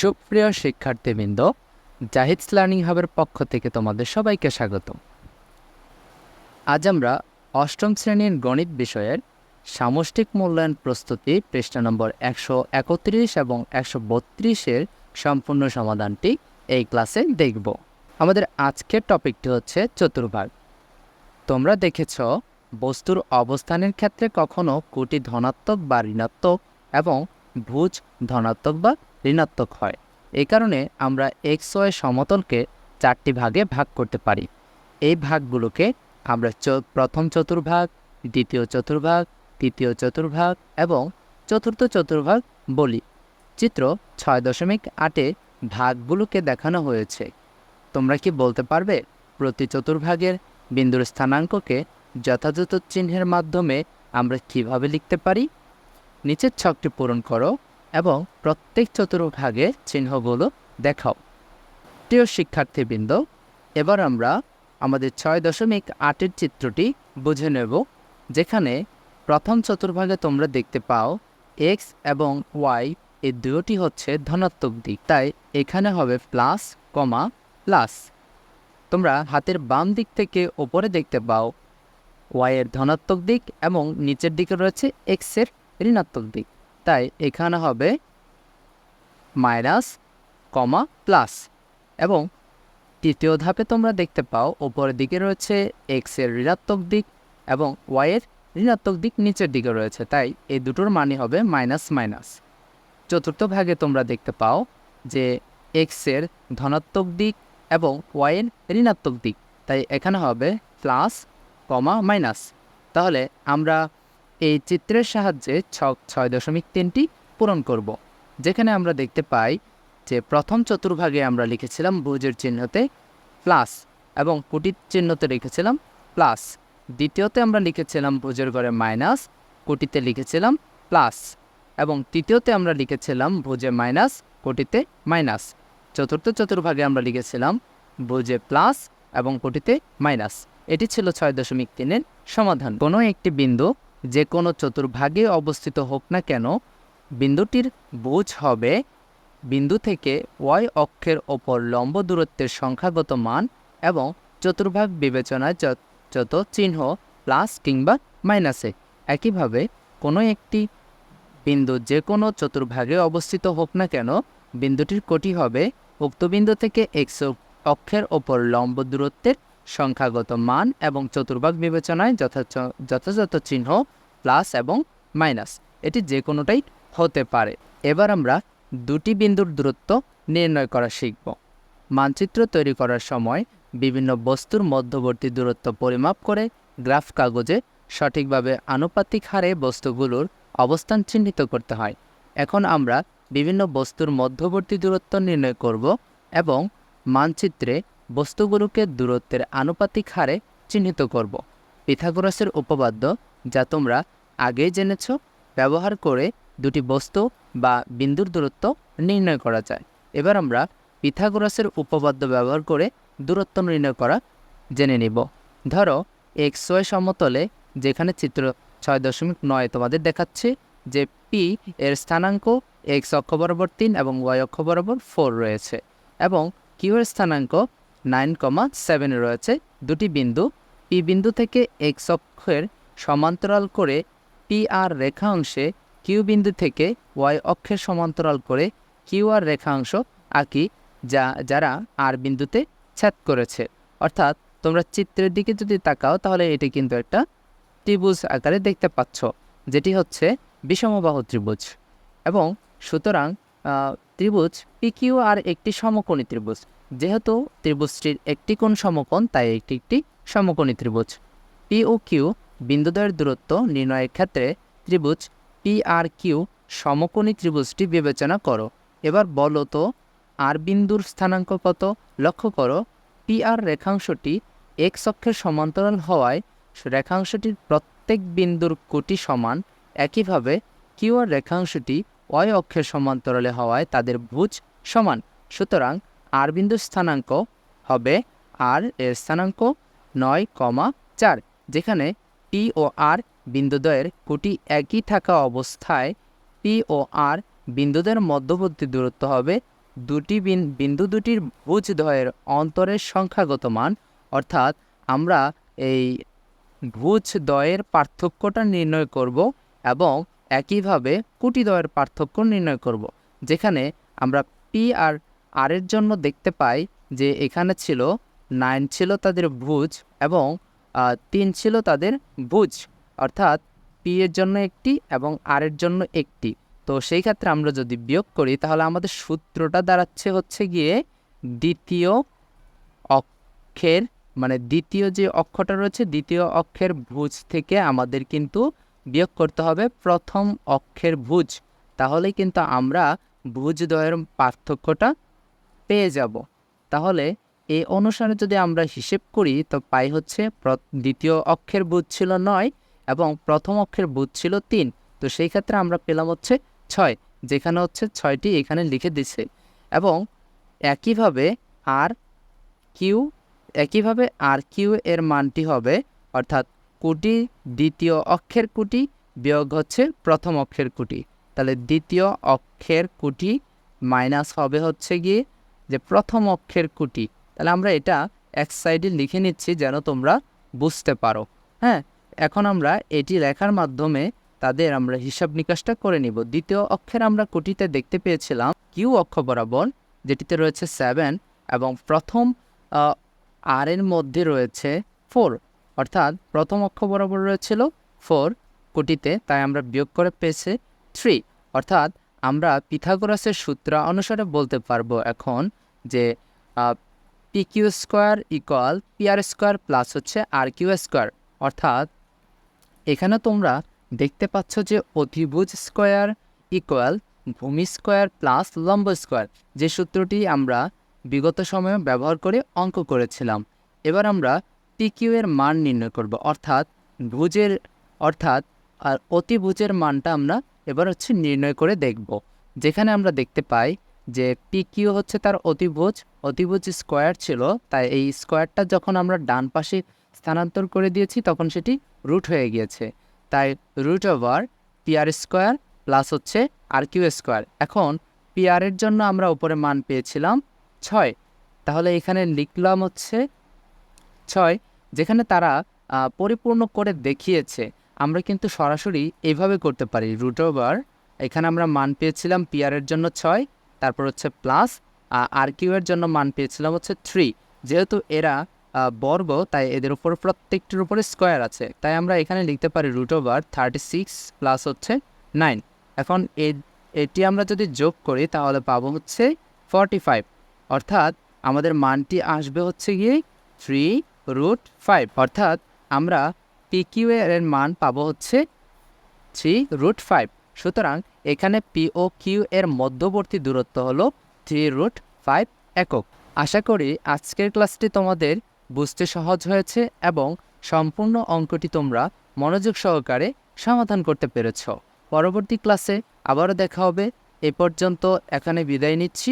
সুপ্রিয় শিক্ষার্থীবৃন্দ জাহিদস লার্নিং হাবের পক্ষ থেকে তোমাদের সবাইকে স্বাগত আজ আমরা অষ্টম শ্রেণির গণিত বিষয়ের সামষ্টিক মূল্যায়ন প্রস্তুতি পৃষ্ঠা নম্বর একশো একত্রিশ এবং একশো বত্রিশের সম্পূর্ণ সমাধানটি এই ক্লাসে দেখব। আমাদের আজকের টপিকটি হচ্ছে চতুর্ভাগ। তোমরা দেখেছ, বস্তুর অবস্থানের ক্ষেত্রে কখনো কোটি ধনাত্মক বা ঋণাত্মক এবং ভুজ ধনাত্মক বা ঋণাত্মক হয়। এই কারণে আমরা এক্স ওয়াই সমতলকে চারটি ভাগে ভাগ করতে পারি। এই ভাগগুলোকে আমরা প্রথম চতুর্ভাগ, দ্বিতীয় চতুর্ভাগ, তৃতীয় চতুর্ভাগ এবং চতুর্থ চতুর্ভাগ বলি। চিত্র ছয় দশমিক আটে ভাগগুলোকে দেখানো হয়েছে। তোমরা কি বলতে পারবে, প্রতি চতুর্ভাগের বিন্দুর স্থানাঙ্ককে যথাযথ চিহ্নের মাধ্যমে আমরা কীভাবে লিখতে পারি? নিচের ছকটি পূরণ করো। এবং প্রত্যেক চতুর্ভাগে চিহ্নগুলো দেখাও। প্রিয় শিক্ষার্থীবৃন্দ, এবার আমরা আমাদের ছয় দশমিক আটের চিত্রটি বুঝে নেব, যেখানে প্রথম চতুর্ভাগে তোমরা দেখতে পাও এক্স এবং ওয়াই এই দুটি হচ্ছে ধনাত্মক দিক, তাই এখানে হবে প্লাস, কমা, প্লাস। তোমরা হাতের বাম দিক থেকে ওপরে দেখতে পাও ওয়াইয়ের ধনাত্মক দিক এবং নিচের দিকে রয়েছে এক্সের ঋণাত্মক দিক। তাই এখানে হবে মাইনাস কমা প্লাস। এবং তৃতীয় ধাপে তোমরা দেখতে পাও ওপরের দিকে রয়েছে এক্সের ঋণাত্মক দিক এবং ওয়াইয়ের ঋণাত্মক দিক নিচের দিকে রয়েছে। তাই এই দুটোর মানে হবে মাইনাস মাইনাস। চতুর্থ ভাগে তোমরা দেখতে পাও যে এক্সের ধনাত্মক দিক এবং ওয়াইয়ের ঋণাত্মক দিক। তাই এখানে হবে প্লাস কমা মাইনাস। তাহলে আমরা এই চিত্রের সাহায্যে ছক ছয় দশমিক তিনটি পূরণ করব, যেখানে আমরা দেখতে পাই যে প্রথম চতুর্ভাগে আমরা লিখেছিলাম ভুজের চিহ্নতে প্লাস এবং কুটির চিহ্নতে লিখেছিলাম প্লাস। দ্বিতীয়তে আমরা লিখেছিলাম ভুজের ঘরে মাইনাস, কুটিতে লিখেছিলাম প্লাস এবং তৃতীয়তে আমরা লিখেছিলাম ভুজে মাইনাস, কোটিতে মাইনাস। চতুর্থ চতুর্ভাগে আমরা লিখেছিলাম ভুজে প্লাস এবং কোটিতে মাইনাস। এটি ছিল ছয় দশমিক তিনের সমাধান। কোনো একটি বিন্দু যে কোনো চতুর্ভাগে অবস্থিত হোক না কেন, বিন্দুটির বুঝ হবে বিন্দু থেকে ওয়াই অক্ষের ওপর লম্ব দূরত্বের সংখ্যাগত মান এবং চতুর্ভাগ বিবেচনায় যত চিহ্ন প্লাস কিংবা মাইনাসে। একইভাবে কোনো একটি বিন্দু যে কোনো চতুর্ভাগে অবস্থিত হোক না কেন, বিন্দুটির কোটি হবে উক্ত বিন্দু থেকে এক্স অক্ষের ওপর লম্ব দূরত্বের সংখ্যাগত মান এবং চতুর্ভাগ বিবেচনায় যথাযথ যথাযথ চিহ্ন প্লাস এবং মাইনাস। এটি যে কোনোটাই হতে পারে। এবার আমরা দুটি বিন্দুর দূরত্ব নির্ণয় করা শিখব। মানচিত্র তৈরি করার সময় বিভিন্ন বস্তুর মধ্যবর্তী দূরত্ব পরিমাপ করে গ্রাফ কাগজে সঠিকভাবে আনুপাতিক হারে বস্তুগুলোর অবস্থান চিহ্নিত করতে হয়। এখন আমরা বিভিন্ন বস্তুর মধ্যবর্তী দূরত্ব নির্ণয় করব এবং মানচিত্রে বস্তুগুলোকে দূরত্বের আনুপাতিক হারে চিহ্নিত করব। পিথাগোরাসের উপপাদ্য, যা তোমরা আগেই জেনেছ, ব্যবহার করে দুটি বস্তু বা বিন্দুর দূরত্ব নির্ণয় করা যায়। এবার আমরা পিথাগোরাসের উপপাদ্য ব্যবহার করে দূরত্ব নির্ণয় করা জেনে নিব। ধরো, এক্স ওয়াই সমতলে, যেখানে চিত্র ছয় দশমিক নয় তোমাদের দেখাচ্ছে, যে পি এর স্থানাঙ্ক এক্স অক্ষ বরাবর তিন এবং ওয়াই অক্ষ বরাবর ফোর রয়েছে এবং কিউ এর স্থানাঙ্ক নাইন কমা সেভেন রয়েছে দুটি বিন্দু। পি বিন্দু থেকে এক্স অক্ষের সমান্তরাল করে পি আর রেখা অংশে কিউ বিন্দু থেকে ওয়াই অক্ষের সমান্তরাল করে কিউ আর রেখা অংশ আঁকি, যা, যারা আর বিন্দুতে ছেদ করেছে। অর্থাৎ তোমরা চিত্রের দিকে যদি তাকাও, তাহলে এটি কিন্তু একটা ত্রিভুজ আকারে দেখতে পাচ্ছ, যেটি হচ্ছে বিষমবাহু ত্রিভুজ। এবং সুতরাং ত্রিভুজ পিকিউ আর একটি সমকোণী ত্রিভুজ। যেহেতু ত্রিভুজটির একটি কোণ সমকোণ, তাই একটি একটি সমকোণী ত্রিভুজ। পি ও কিউ বিন্দুদ্বয়ের দূরত্ব নির্ণয়ের ক্ষেত্রে ত্রিভুজ পি আর কিউ সমকোণী ত্রিভুজটি বিবেচনা করো। এবার বলো তো, আর বিন্দুর স্থানাঙ্ক কত? লক্ষ্য করো পি আর রেখাংশটি এক্স অক্ষের সমান্তরাল হওয়ায় রেখাংশটির প্রত্যেক বিন্দুর কোটি সমান। একইভাবে কিউ আর রেখাংশটি ওয়াই অক্ষের সমান্তরালে হওয়ায় তাদের ভুজ সমান। সুতরাং আর বিন্দুর স্থানাঙ্ক হবে আর এর স্থানাঙ্ক নয় কমা চার, যেখানে পি ও আর বিন্দুদ্বয়ের কোটি একই থাকা অবস্থায় পি ও আর বিন্দুদের মধ্যবর্তী দূরত্ব হবে দুটি বিন- বিন্দু দুটির ভুজদ্বয়ের অন্তরের সংখ্যাগত মান। অর্থাৎ আমরা এই ভুজদ্বয়ের পার্থক্যটা নির্ণয় করব এবং একইভাবে কুটিদ্বয়ের পার্থক্য নির্ণয় করব, যেখানে আমরা পি আর আর এর জন্য দেখতে পাই যে এখানে ছিল নাইন ছিল তাদের ভুজ এবং তিন ছিল তাদের ভুজ, অর্থাৎ পি এর জন্য একটি এবং আর এর জন্য একটি। তো সেই ক্ষেত্রে আমরা যদি বিয়োগ করি, তাহলে আমাদের সূত্রটা দাঁড়াচ্ছে হচ্ছে গিয়ে দ্বিতীয় অক্ষের মানে দ্বিতীয় যে অক্ষটা রয়েছে, দ্বিতীয় অক্ষের ভুজ থেকে আমাদের কিন্তু বিয়োগ করতে হবে প্রথম অক্ষের ভুজ। তাহলেই কিন্তু আমরা ভুজদ্বয়ের পার্থক্যটা পেয়ে যাব। তাহলে এই অনুসারে যদি আমরা হিসেব করি, তো পাই হচ্ছে দ্বিতীয় অক্ষের বুধ ছিল নয় এবং প্রথম অক্ষের বুধ ছিল তিন। তো সেই ক্ষেত্রে আমরা পেলাম হচ্ছে ছয়, যেখানে হচ্ছে ছয়টি এখানে লিখে দিছে। এবং একইভাবে আর কিউ, একইভাবে আর কিউ এর মানটি হবে, অর্থাৎ কুটি, দ্বিতীয় অক্ষের কুটি বিয়োগ হচ্ছে প্রথম অক্ষের কুটি। তাহলে দ্বিতীয় অক্ষের কুটি মাইনাস হবে হচ্ছে গিয়ে যে প্রথম অক্ষের কুটি। তাহলে আমরা এটা এক সাইডে লিখে নিচ্ছি যেন তোমরা বুঝতে পারো। হ্যাঁ এখন আমরা এটি লেখার মাধ্যমে তাদের আমরা হিসাব নিকাশটা করে নিব। দ্বিতীয় অক্ষের আমরা কুটিতে দেখতে পেয়েছিলাম কিউ অক্ষ বরাবর, যেটিতে রয়েছে সেভেন এবং প্রথম আর এর মধ্যে রয়েছে ফোর অর্থাৎ প্রথম অক্ষ বরাবর রয়েছিল ফোর কোটিতে, তাই আমরা বিয়োগ করে পেয়েছে থ্রি। অর্থাৎ আমরা পিথাগোরাসের সূত্র অনুসারে বলতে পারব এখন যে p q square equal p r square plus হচ্ছে আর কিউ স্কোয়ার। অর্থাৎ এখানে তোমরা দেখতে পাচ্ছ যে অতিভুজ স্কোয়ার ইকুয়াল ভূমি স্কোয়ার প্লাস লম্ব স্কোয়ার। যে সূত্রটি আমরা বিগত সময়ে ব্যবহার করে অঙ্ক করেছিলাম। এবার আমরা পিকিউ এর মান নির্ণয় করব। অর্থাৎ ভুজের, অর্থাৎ আর অতিভুজের মানটা আমরা এবার হচ্ছে নির্ণয় করে দেখব। যেখানে আমরা দেখতে পাই যে পিকিউ হচ্ছে তার অতিভুজ অতিভুজ স্কোয়ার ছিল, তাই এই স্কোয়ারটা যখন আমরা ডান পাশে স্থানান্তর করে দিয়েছি তখন সেটি রুট হয়ে গিয়েছে। তাই root over PR square plus হচ্ছে আর কিউ স্কোয়ার। এখন পিআর এর জন্য আমরা উপরে মান পেয়েছিলাম ছয়। তাহলে এখানে লিখলাম হচ্ছে ছয়। যেখানে তারা পরিপূর্ণ করে দেখিয়েছে, আমরা কিন্তু সরাসরি এইভাবে করতে পারি। রুট ওভার এখানে আমরা মান পেয়েছিলাম পিয়ারের জন্য ছয়, তারপর হচ্ছে প্লাস আর কিউ এর জন্য মান পেয়েছিলাম হচ্ছে থ্রি যেহেতু এরা বর্গ, তাই এদের উপর প্রত্যেকটির উপরে স্কোয়ার আছে। তাই আমরা এখানে লিখতে পারি root over thirty six plus হচ্ছে নাইন এখন এটি আমরা যদি যোগ করি, তাহলে পাবো হচ্ছে ফর্টি ফাইভ অর্থাৎ আমাদের মানটি আসবে হচ্ছে গিয়ে থ্রি রুট ফাইভ অর্থাৎ আমরা পিকিউ এর মান পাবো হচ্ছে থ্রি রুট ফাইভ সুতরাং এখানে পি ও কিউ এর মধ্যবর্তী দূরত্ব হলো থ্রি রুট ফাইভ একক। আশা করি আজকের ক্লাসটি তোমাদের বুঝতে সহজ হয়েছে এবং সম্পূর্ণ অঙ্কটি তোমরা মনোযোগ সহকারে সমাধান করতে পেরেছ। পরবর্তী ক্লাসে আবারও দেখা হবে। এ পর্যন্ত এখানে বিদায় নিচ্ছি।